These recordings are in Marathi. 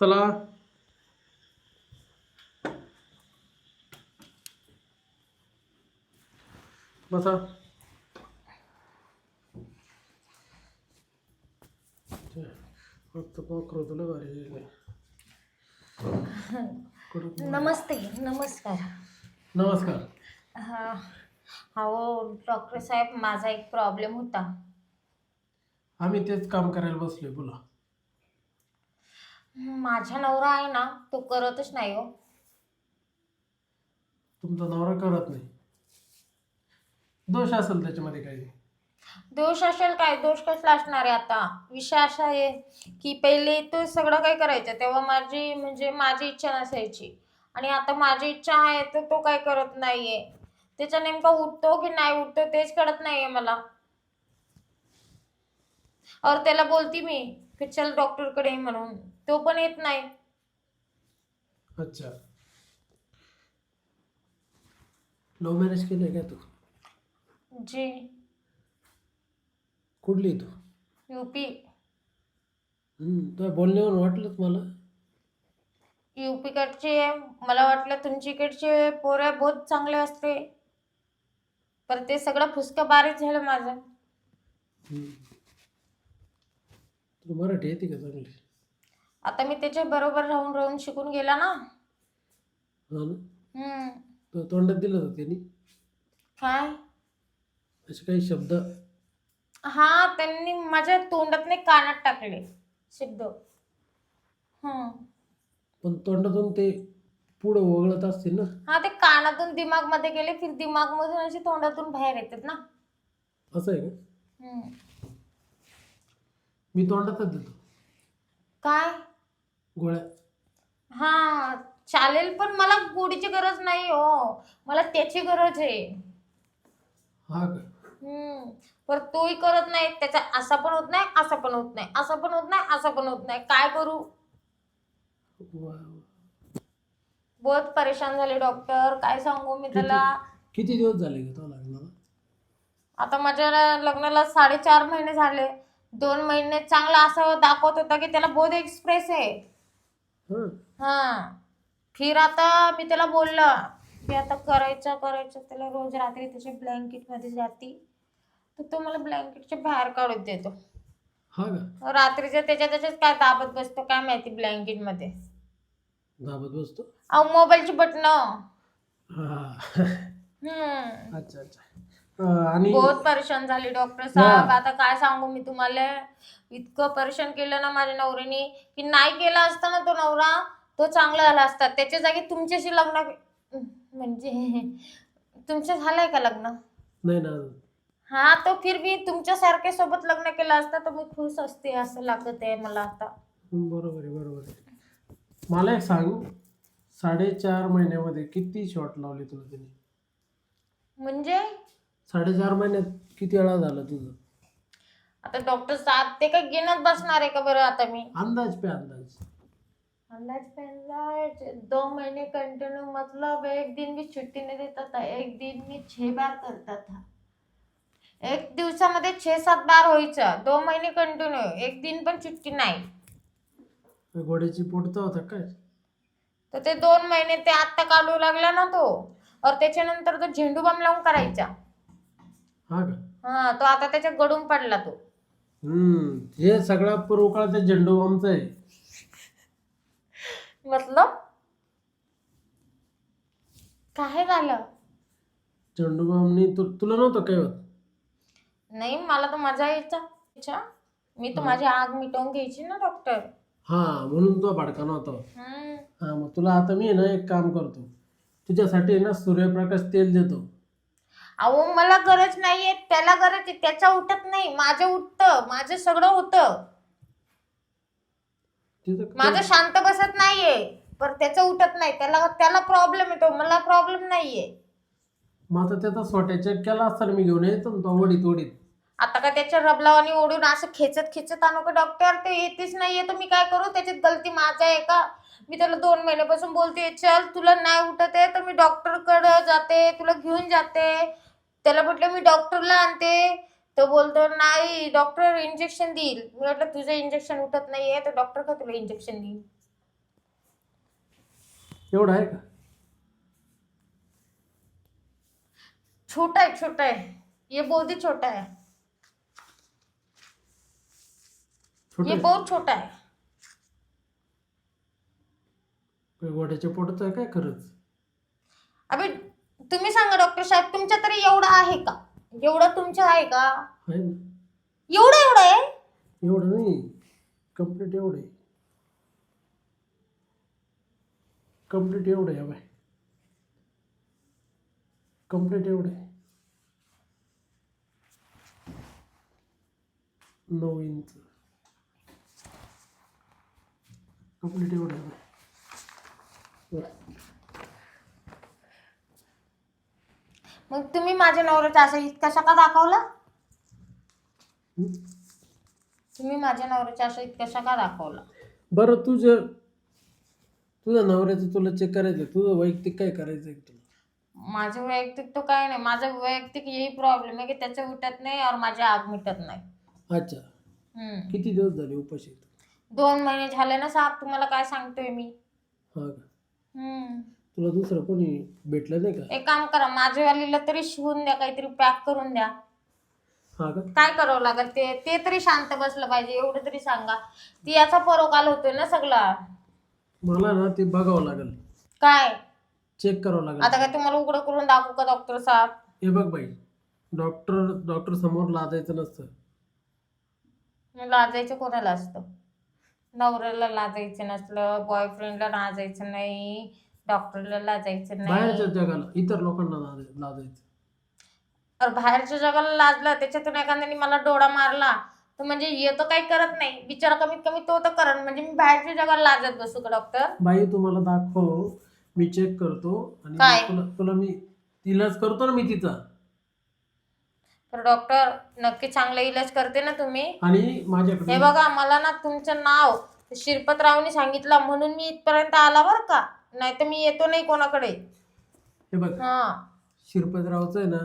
चला. बसा. फक्त पाखरू तुला भारी आहे. कडक नमस्ते नमस्कार. नमस्कार. हा अहो डॉक्टर साहेब माझा एक प्रॉब्लेम होता. आम्ही तेच काम करायला बसलोय बोला. माझा नवरा आहे ना तो करतच नाही हो. तुमचा नवरा करत नाही. दोष असेल त्याच्यामध्ये काही. दोष असेल काय? दोष कसला असणार आहे आता? विषय असा आहे की पहिले तो सगळं काय करायचं? तेव्हा माझी म्हणजे माझी इच्छा नसायची. आणि आता माझी इच्छा आहे तर तो काय करत नाहीये. त्याचा नेमका उठतो की नाही उठतो तेच कळत नाहीये मला. और त्याला बोलती मी की चल डॉक्टरकडे म्हणून. तो पण येत नाही. अच्छा. लव्ह मॅरेज केलंय का तू? जी. कुठली तू? युपी हम्म, तुझ्या बोलण्यावरून वाटलंच मला. युपीकडचे मला वाटलं तुमच्याकडचे पोऱ्या बहुत चांगले असते. पर ते सगळं फुसकं बारीक झालं माझं. हम्म. तुला मराठी येते का चांगली? आता मी त्याच्या बरोबर राहून राहून शिकून गेला ना. हा ना हम्म. तुला तोंडात दिलं होतं त्यांनी? काय? असे काही शब्द? हा त्यांनी माझ्या तोंडात नाही कानात टाकले शब्द. हम्म. पण तोंडातून ते पुढं वगळत असतील ना? हा ते कानातून दिमागमध्ये गेले फिर दिमाग मधून असे तोंडातून बाहेर येतात ना. असं आहे का? हम्म. मी तोंडातच देतो. काय? गोळ्या. हा चालेल पण मला गोडीची गरज नाही हो. मला त्याची गरज आहे. हा का? हम्म पर तोही करत नाही त्याचा असा पण होत नाही असा पण होत नाही असा पण होत नाही असा पण होत नाही. काय करू? वा. बहुत परेशान झाले डॉक्टर. काय सांगू मी त्याला? किती दिवस झाले का तो लग्नाला? आता माझ्या लग्नाला साडेचार महिने झाले. दोन महिने चांगला असं दाखवत होता की त्याला बहुत एक्सप्रेस आहे. हा. फिर आता मी त्याला बोललं की आता करायचं करायचं त्याला रोज रात्री त्याच्या ब्लँकेटमध्ये जाती. तर तो मला ब्लँकेटच्या बाहेर काढून देतो. हा का? रात्रीच्या त्याच्या त्याच्याच काय दाबत बसतो काय माहिती ब्लँकेटमध्ये? धाबत बसतो? अहो मोबाईलची बटन हा. हम्म. अच्छा अच्छा. आणि बहुत परेशान झाली डॉक्टर साहेब. आता काय सांगू मी तुम्हाला? इतकं परेशान केलं ना माझ्या नवऱ्याने की नाही केला असता ना तो नवरा तो चांगला झाला असता. त्याच्या जागी तुमच्याशी लग्न म्हणजे तुमचं झालंय का लग्न? नाही ना. हा तो फिर भी तुमच्यासारख्या सोबत लग्न केलं असतं तर मी खुश असते असं लागत आहे मला आता. बरोबर आहे बरोबर आहे. मला एक सांग साडेचार महिन्यामध्ये किती शॉट लावले तुला त्यांनी म्हणजे? साडेचार महिन्यात किती वेळा झालं तुझं? आता डॉक्टर साहेब ते काय गिनत बसणार आहे का बरं आता मी? अंदाज पे अंदाज. अंदाज अंदाज? दो महीने कंटिन्यू मतलब एक दिन भी छुट्टी नहीं देता था एक दिन में छह बार करता था एक दिवसामध्ये छे सात बार व्हायचं दो महिने कंटिन्यू एक दिन पण सुट्टी नाही. घोड्याची पोटचा होता काय? तर ते दोन महिने ते आत्ता काढू लागला ना तो और त्याच्यानंतर तो झेंडू बाम लावून करायचा. हा का? हा तो आता त्याच्या गडून पडला तो. हम्म हे सगळा पुरवकाळ त्या झेंडू बॉम्बचा आहे. मतलब? काय झालं? झेंडू बॉम्बनी तु तुला नव्हतं काय होत नाही मला तर मजा यायचा यायचा. मी तर माझी आग मिटवून घ्यायची ना डॉक्टर हा म्हणून तो भडका नव्हता. हम्म. हा मग तुला आता मी आहे ना एक काम करतो. तुझ्यासाठी आहे ना सूर्यप्रकाश तेल देतो. अहो मला गरज नाहीये त्याला गरज आहे त्याचा उठत नाही माझं उठतं माझं सगळं होतं. माझं शांत बसत नाहीये पण त्याचं उठत नाही त्याला त्याला प्रॉब्लेम येतो मला प्रॉब्लेम नाहीये. आता त्याचा स्वतः चेक केला असताना मी घेऊन यायचो ना तो वडीत वडीत आता का त्याच्या रबलावानी ओढून असं खेचत खेचत आणू का डॉक्टर ते येतेच नाहीये तर मी काय करू? त्याच्यात गलती माझा आहे का? मी त्याला दोन महिन्यापासून बोलते चल तुला नाही उठत आहे तर मी डॉक्टरकडे जाते तुला घेऊन जाते. त्याला म्हटलं मी डॉक्टरला आणते. तो बोलतो नाही डॉक्टर इंजेक्शन देईल. मी म्हटलं तुझं इंजेक्शन उठत नाहीये तर डॉक्टर का तुला इंजेक्शन देईल? एवढं आहे का? छोटा है छोटा है ये बहुत ही छोटा है छोटं ये आहे? बहुत छोटा है काय गोड्याच्या पोटाचं आहे काय खरंच? अबे तुम्ही सांगा डॉक्टर साहेब तुमच्या तरी एवढं आहे का? एवढं तुमचं आहे का? आहे ना. एवढं एवढं आहे? एवढं नाही. कंप्लीट एवढं आहे. कंप्लीट एवढं आहे बाय कंप्लीट एवढं आहे. नऊ इंच. कंप्लीट एवढं आहे बाय बरं. मग तुम्ही माझ्या नवऱ्याचा असं इतकासा का दाखवला हं? तुम्ही माझ्या नवऱ्याचा असं इतकासा का दाखवला बरं तुझं तुझ्या नवऱ्याचं तुला चेक करायचं. तुझं वैयक्तिक काय करायचं तुला माझं वैयक्तिक तो काय नाही माझा वैयक्तिक यही प्रॉब्लेम आहे की त्याचं उठत नाही और माझी आग मिटत नाही अच्छा हम्म. किती दिवस झाले उपाशी दोन महिने झाले ना साहेब तुम्हाला काय सांगतोय मी हा का हम्म. तुला दुसरं कोणी भेटलं नाही का? एक काम करा माझ्यावालीला तरी शिवून द्या काहीतरी पॅक करून द्या. हा का? काय करावं लागेल? ते ते तरी शांत बसलं पाहिजे एवढं तरी सांगा. ती याचा परोकाल होतोय ना सगळा. मला ना ते बघावं लागेल. काय? चेक करावं लागेल. आता काय तुम्हाला उघडं करून दाखवू का डॉक्टर साहेब? हे बघ बाई डॉक्टर डॉक्टर समोर लाजायचं नसतं. लाजायचं कोणाला असतं? नवऱ्याला लाजायचं नसलं बॉयफ्रेंडला लाजायचं नाही. डॉक्टरला लाजायचं बाहेरच्या नाही जगाला इतर लोकांना लाजाय- लाजायचं. तर बाहेरच्या जगाला लाजला त्याच्यातून एखाद्याने मला डोळा मारला तर म्हणजे तर काही करत नाही. बिचारा कमीत कमी तो तर करण म्हणजे मी बाहेरच्या जगाला लाजत बसू का डॉक्टर? बाई तुम्हाला दाखव. मी चेक करतो आणि काय? मग तुला तुला मी तिलाच करतो ना मी तिचा तर डॉक्टर नक्की चांगला इलाज करते ना तुम्ही. आणि माझ्याकडे हे बघा मला ना तुमचं नाव शिरपतरावनी सांगितलं म्हणून मी इथपर्यंत आला बरं का. नाही तर मी येतो नाही कोणाकडे. हे बघ हा. शिरपतरावचं आहे ना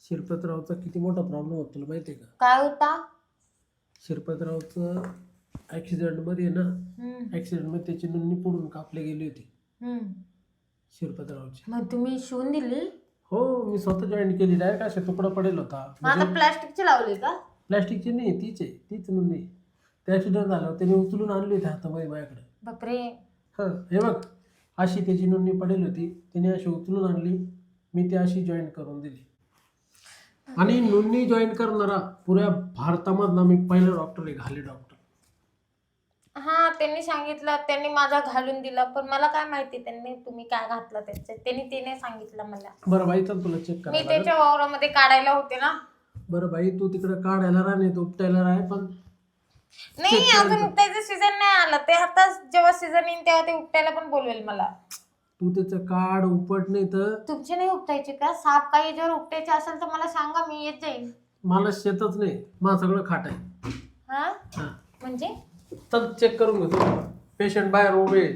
शिरपतरावचा किती मोठा प्रॉब्लेम होतो तुला माहिती आहे का? काय होता? शिरपतरावचं ॲक्सिडेंटमध्ये ना हम्म, ॲक्सिडेंटमध्ये त्याची नोंदणी पुढून कापली गेली होती. हम्म. शिरपतरावची. मग तुम्ही शिवून दिली? हो मी स्वतः जॉईन केली. डायरेक्ट असे तुकडा पडेल होता. मग आता प्लास्टिकची लावली का? प्लॅस्टिकची नाही तीच आहे तीच नोंदणी. ते ॲक्सिडेंट झालं त्याने उचलून आणली होती हातामध्ये माझ्याकडे. बापरे. हां हे बघ. अशी त्याची नोंदणी पडेल होती. त्याने अशी उचलून आणली. मी ती अशी जॉईन करून दिली. आणि नोंदणी जॉईन करणारा पुऱ्या भारतामधला मी पहिला डॉक्टर आहे घाले डॉक्टर हा त्यांनी सांगितलं. त्यांनी माझा घालून दिला. पण मला काय माहिती त्यांनी तुम्ही काय घातलं त्याच्यात त्यांनी ते नाही सांगितलं मला. बरं बाई चल तुला चेक मी. त्याच्या वावरामध्ये काढायला होते ना. बरं बाई तू तिकडे काढायला राहणे तू उपटायला राह पण नाही. अजून त्याचं सीझन नाही आलं. ते आता जेव्हा सीझन येईल तेव्हा ते उपटायला पण बोलवेल मला. तू त्याचं काढ उपट नाही तर? तुमचे नाही उपटायचे का? साप काही जर उपटायचे असेल तर मला सांगा मी येत जाईल मला शेतच नाही. मला सगळं खाट आहे. हा? हां. म्हणजे? चल चेक करून घेतो. पेशंट बाहेर उभे आहे.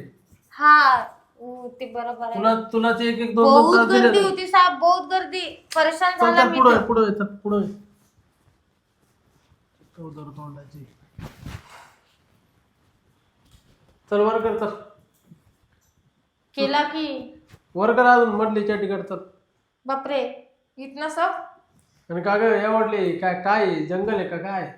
हा. उ, ते बरोबर आहे. तुला तुला ते एक एक दोन दोन बहुत दिले गर्दी ना. होती साहेब बहुत गर्दी. परेशान चल झाला चल मी पुढे तर. पुढे पुढे चौदर तोंडाची. चल वर कर चल. केला की. वर कर अजून म्हटलीच्या तिकड चल. बापरे इतना सब आणि का ग एवढले काय काय आहे? जंगल आहे का काय?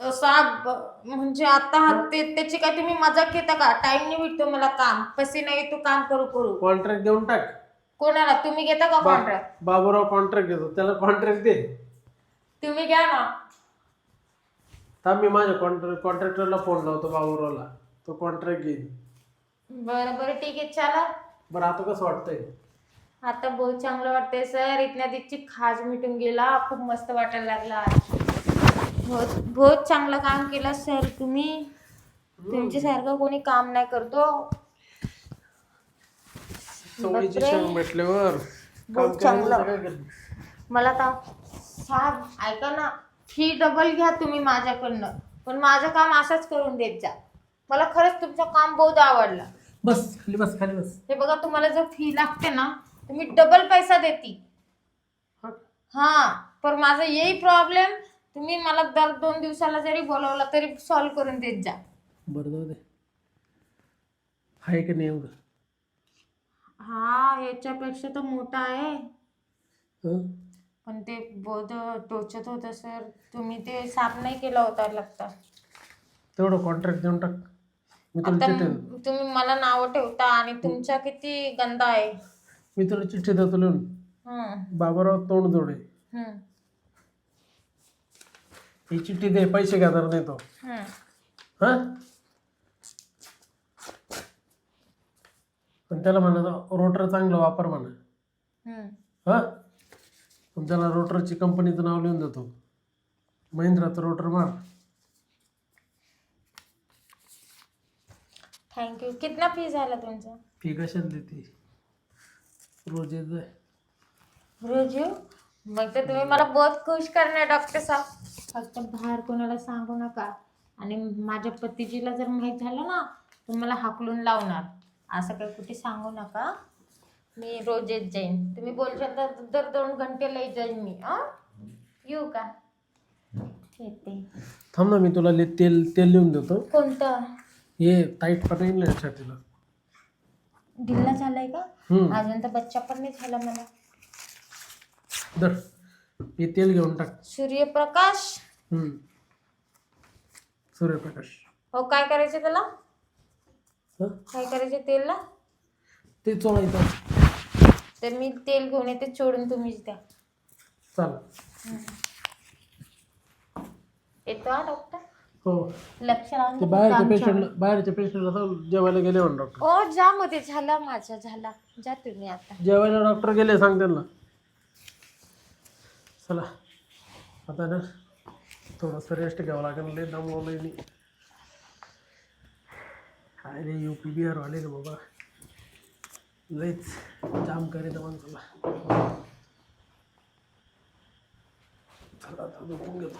साहेब म्हणजे आता हा ते त्याची काय तुम्ही मजाक घेता का? टाइम नाही भेटतो मला काम. पैसे नाही येतो काम करू करू. कॉन्ट्रॅक्ट देऊन टाक. कोणाला? तुम्ही घेता का बा- कॉन्ट्रॅक्ट बाबूराव कॉन्ट्रॅक्ट घेतो. त्याला कॉन्ट्रॅक्ट दे. तुम्ही घ्या ना. थांब मी माझ्या कॉन्ट्रॅक्ट कॉन्ट्रॅक्टरला फोन लावतो बाबूरावला. तो कॉन्ट्रॅक्ट घेईल बरं बरं ठीक आहे चला. बरं आता कसं वाटतंय? आता बहुत चांगलं वाटतंय सर. इथल्या दिवशी खाज मिटून गेला. खूप मस्त वाटायला लागला बहुत बहुत चांगलं काम केलं सर तुम्ही. तुमच्यासारखं कोणी काम नाही करतो. चवळीची बापरे. शेंग भेटल्यावर. काम चांगलं. करायचं काय करते? मला तर साहेब ऐका ना. फी डबल घ्या तुम्ही माझ्याकडनं. पण माझं काम असंच करून देत जा. मला खरंच तुमचं काम बहुत आवडलं. बस खाली बस खाली बस. हे बघा तुम्हाला जर फी लागते ना तर मी डबल पैसा देते. हा. पण माझा यही प्रॉब्लेम तुम्ही मला दर दोन दिवसाला जरी बोलवलं तरी सॉल्व्ह करून देत जा. बरं जाऊ दे. आहे का नाही एवढं? हा याच्यापेक्षा तर मोठा आहे. हं? पण ते बहुत टोचत होतं सर. तुम्ही ते साफ नाही केला होता लागता. तेवढं कॉन्ट्रॅक्ट देऊन टाक. मी तुला आता चिठ्ठी तुम्ही मला नावं ठेवता आणि तुमच्या किती गंदा आहे? मी तुला चिठ्ठी देतो लिहून. हम्म, बाबाराव तोंड जोडे हम्म, ही चिठ्ठी दे पैसे घ्या तर नाही तो हम्म. हा? पण त्याला म्हणायचं रोटर चांगलं वापर म्हणा. हम्म. हा? पण त्याला रोटरची कंपनीचं नाव लिहून देतो. महिंद्राचं रोटर मार. थँक्यू कितना फी झाला तुमचा? फी कशाला देते रोज येत जाय. रोज येऊ? मग तर तुम्ही मला बहुत खुश करणार डॉक्टर साहेब. फक्त बाहेर कोणाला सांगू नका. आणि माझ्या पतीजीला जर माहीत झालं ना तर मला हाकलून लावणार. असं काही कुठे सांगू नका. मी रोज येत जाईन. तुम्ही बोलशाल तर दर दोन घंटेला येत जाईन मी. हां येऊ का? येते. थांब ना मी तुला ले- तेल तेल लिहून देतो. कोणतं? हे टाईट पटाईन ना छातीला ढिल्ला झालाय का? हम्म. अजून तर बच्चा पण नाही झाला मला. दर हे तेल घेऊन टाक. सूर्यप्रकाश? हम्म. सूर्यप्रकाश. हो काय करायचं त्याला? हं? काय करायचं तेलला? ते चोळायचं. तर मी तेल घेऊन येते चोडून तुम्हीच द्या. चाल येतो हा डॉक्टर हो. लक्ष ते फक्त बाहेरच्या पेशंटला बाहेरच्या पेशंटला जेवायला गेले म्हणून डॉक्टर ओ जा मध्ये झाला माझा झाला. जा तुम्ही आता. जेवायला डॉक्टर गेले सांग त्यांना. चला. आता ना थोडंसं रेस्ट घ्यावं लागेल लय दमवलंय मी. काय रे यू पी बिहार वाले रे बाबा. लयच जाम करीत माणसाला. चला आता झोपून घेतो.